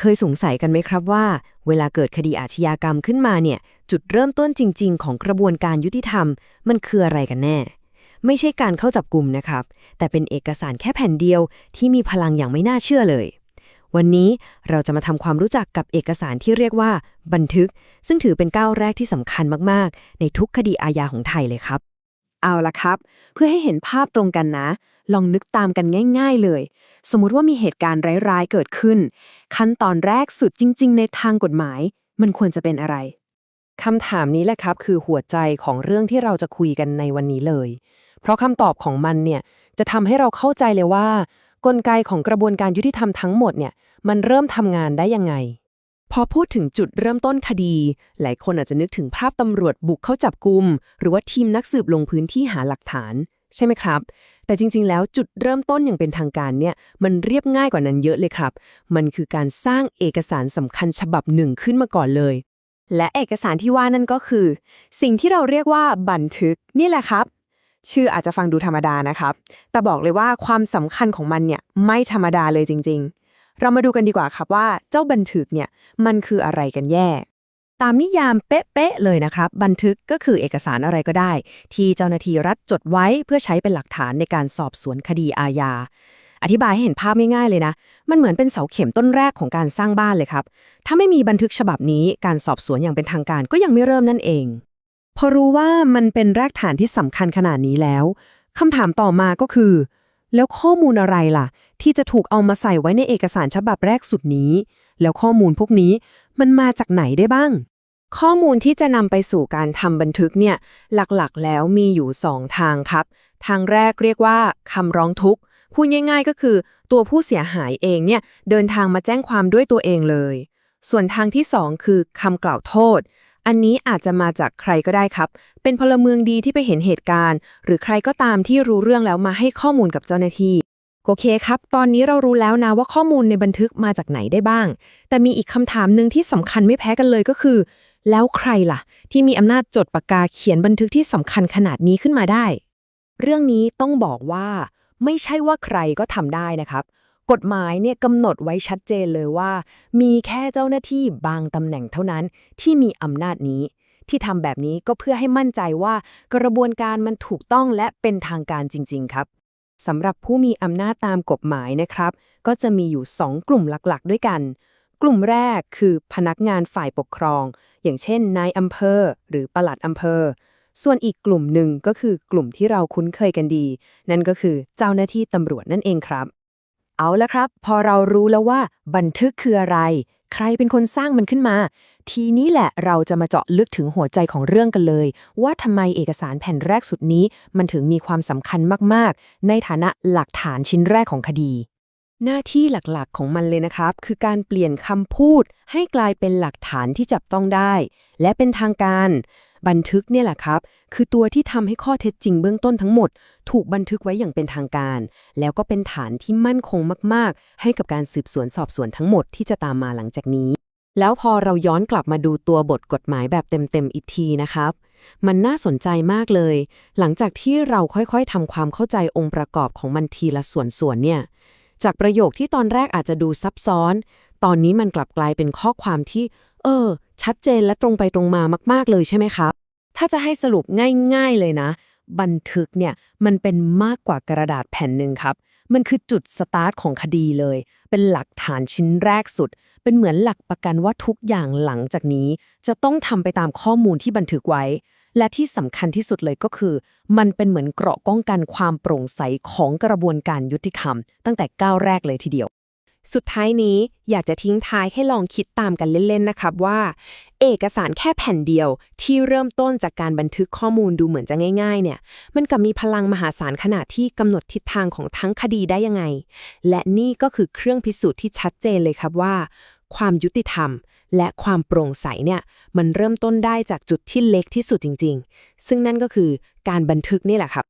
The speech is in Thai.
เคยสงสัยกันไหมครับว่า เวลาเกิดคดีอาชญากรรมขึ้นมาเนี่ย จุดเริ่มต้นจริง ๆ ของกระบวนการยุติธรรม มันคืออะไรกันแน่ ไม่ใช่การเข้าจับกลุ่มนะครับ แต่เป็นเอกสารแค่แผ่นเดียวที่มีพลังอย่างไม่น่าเชื่อเลย วันนี้เราจะมาทำความรู้จักกับเอกสารที่เรียกว่า บันทึก ซึ่งถือเป็นก้าวแรกที่สำคัญมากๆ ในทุกคดีอาญาของไทยเลยครับ เอาละครับ เพื่อให้เห็นภาพตรงกันนะ ลองนึกตามกันง่าย ๆเลย สมมุติว่ามีเหตุการณ์ร้ายๆเกิดขึ้น ขั้นตอนแรกสุดจริง ๆ ในทางกฎหมาย มันควรจะเป็นอะไรคำถามนี้แหละครับ คือหัวใจของเรื่องที่เราจะคุยกันในวันนี้เลย เพราะคำตอบของมันเนี่ยจะทำให้เราเข้าใจเลยว่า กลไกของกระบวนการยุติธรรมทั้งหมดเนี่ยมันเริ่มทำงานได้ยังไง พอพูดถึงจุดเริ่มต้นคดี หลายคนอาจจะนึกถึงภาพตำรวจบุกเข้าจับกุม หรือว่าทีมนักสืบลงพื้นที่หาหลักฐาน ใช่ไหมครับ แต่จริง ๆ แล้วจุดเริ่มต้นอย่างเป็นทางการเนี่ย มันเรียบง่ายกว่านั้นเยอะเลยครับ มันคือการสร้างเอกสารสำคัญฉบับหนึ่งขึ้นมาก่อนเลย และเอกสารที่ว่านั่นก็คือ สิ่งที่เราเรียกว่าบันทึกนี่แหละครับ ชื่ออาจจะฟังดูธรรมดานะครับ แต่บอกเลยว่าความสำคัญของมันเนี่ยไม่ธรรมดาเลยจริง ๆ เรามาดูกันดีกว่าครับว่าเจ้าบันทึกเนี่ยมันคืออะไรกันแย่ ตามนิยามเป๊ะๆเลยนะครับ บันทึกก็คือเอกสารอะไรก็ได้ ที่เจ้าหน้าที่รัฐจดไว้เพื่อใช้เป็นหลักฐานในการสอบสวนคดีอาญาอธิบายให้เห็นภาพง่ายๆเลยนะ มันเหมือนเป็นเสาเข็มต้นแรกของการสร้างบ้านเลยครับ ถ้าไม่มีบันทึกฉบับนี้การสอบสวนอย่างเป็นทางการก็ยังไม่เริ่มนั่นเอง พอรู้ว่ามันเป็นรากฐานที่สำคัญขนาดนี้แล้วคำถามต่อมาก็คือ แล้วข้อมูลอะไรล่ะ ที่จะถูกเอามาใส่ไว้ในเอกสารฉบับแรกสุดนี้ แล้วข้อมูลพวกนี้มันมาจากไหนได้บ้าง ข้อมูลที่จะนำไปสู่การทำบันทึกเนี่ยหลักๆ แล้วมีอยู่ 2 ทางครับ ทางแรกเรียกว่าคำร้องทุกข์พูดง่ายๆ ก็คือ ตัวผู้เสียหายเองเนี่ยเดินทางมาแจ้งความด้วยตัวเองเลย ส่วนทางที่ 2 คือคำกล่าวโทษ อันนี้อาจจะมาจากใครก็ได้ครับ เป็นพลเมืองดีที่ไปเห็นเหตุการณ์ หรือใครก็ตามที่รู้เรื่องแล้วมาให้ข้อมูลกับเจ้าหน้าที่ โอเคครับ ตอนนี้เรารู้แล้วนะว่าข้อมูลในบันทึกมาจากไหนได้บ้าง แต่มีอีกคำถามหนึ่งที่สำคัญไม่แพ้กันเลยก็คือ แล้วใครล่ะ ที่มีอำนาจจดปากกาเขียนบันทึกที่สำคัญขนาดนี้ขึ้นมาได้ เรื่องนี้ต้องบอกว่า ไม่ใช่ว่าใครก็ทำได้นะครับ กฎหมายเนี่ยกำหนดไว้ชัดเจนเลยว่า มีแค่เจ้าหน้าที่บางตำแหน่งเท่านั้นที่มีอำนาจนี้ที่ทำแบบนี้ก็เพื่อให้มั่นใจว่ากระบวนการมันถูกต้องและเป็นทางการจริง ๆ ครับ สำหรับผู้มีอำนาจตามกฎหมายนะครับ ก็จะมีอยู่ 2 กลุ่มหลักๆ ด้วยกัน กลุ่มแรกคือพนักงานฝ่ายปกครอง อย่างเช่นนายอำเภอ หรือปลัดอำเภอ ส่วนอีกกลุ่มหนึ่งก็คือกลุ่มที่เราคุ้นเคยกันดี นั่นก็คือเจ้าหน้าที่ตำรวจนั่นเองครับ เอาละครับ พอเรารู้แล้วว่าบันทึกคืออะไร ใครเป็นคนสร้างมันขึ้นมา ทีนี้แหละเราจะมาเจาะลึกถึงหัวใจของเรื่องกันเลย ว่าทำไมเอกสารแผ่นแรกสุดนี้ มันถึงมีความสำคัญมากๆ ในฐานะหลักฐานชิ้นแรกของคดี หน้าที่หลักๆของมันเลยนะครับ คือการเปลี่ยนคำพูดให้กลายเป็นหลักฐานที่จับต้องได้ และเป็นทางการ บันทึกเนี่ยแหละครับ คือตัวที่ทำให้ข้อเท็จจริงเบื้องต้นทั้งหมด ถูกบันทึกไว้อย่างเป็นทางการ แล้วก็เป็นฐานที่มั่นคงมาก ๆ ให้กับการสืบสวนสอบสวนทั้งหมดที่จะตามมาหลังจากนี้ แล้วพอเราย้อนกลับมาดูตัวบทกฎหมายแบบเต็ม ๆ อีกทีนะครับมันน่าสนใจมากเลย หลังจากที่เราค่อยๆทำความเข้าใจองค์ประกอบของมันทีละส่วนๆเนี่ย จากประโยคที่ตอนแรกอาจจะดูซับซ้อน ตอนนี้มันกลับกลายเป็นข้อความที่ เออ ชัดเจนและตรงไปตรงมามาก ๆ เลยใช่ไหมครับ ถ้าจะให้สรุปง่าย ๆ เลยนะ บันทึกเนี่ยมันเป็นมากกว่ากระดาษแผ่นหนึ่งครับ มันคือจุดสตาร์ทของคดีเลย เป็นหลักฐานชิ้นแรกสุด เป็นเหมือนหลักประกันว่าทุกอย่างหลังจากนี้ จะต้องทำไปตามข้อมูลที่บันทึกไว้ และที่สำคัญที่สุดเลยก็คือ มันเป็นเหมือนเกราะป้องกันความโปร่งใสของกระบวนการยุติธรรม ตั้งแต่ก้าวแรกเลยทีเดียว สุดท้ายนี้อยากจะทิ้งท้ายให้ลองคิดตามกันเล่นๆนะครับว่า เอกสารแค่แผ่นเดียวที่เริ่มต้นจากการบันทึกข้อมูลดูเหมือนจะง่ายๆ เนี่ย มันกับมีพลังมหาศาลขนาดที่กำหนดทิศทางของทั้งคดีได้ยังไง และนี่ก็คือเครื่องพิสูจน์ที่ชัดเจนเลยครับว่า ความยุติธรรม และความโปร่งใสเนี่ยมันเริ่มต้นได้จากจุดที่เล็กที่สุดจริง ๆ ซึ่งนั่นก็คือการบันทึกนี่แหละครับ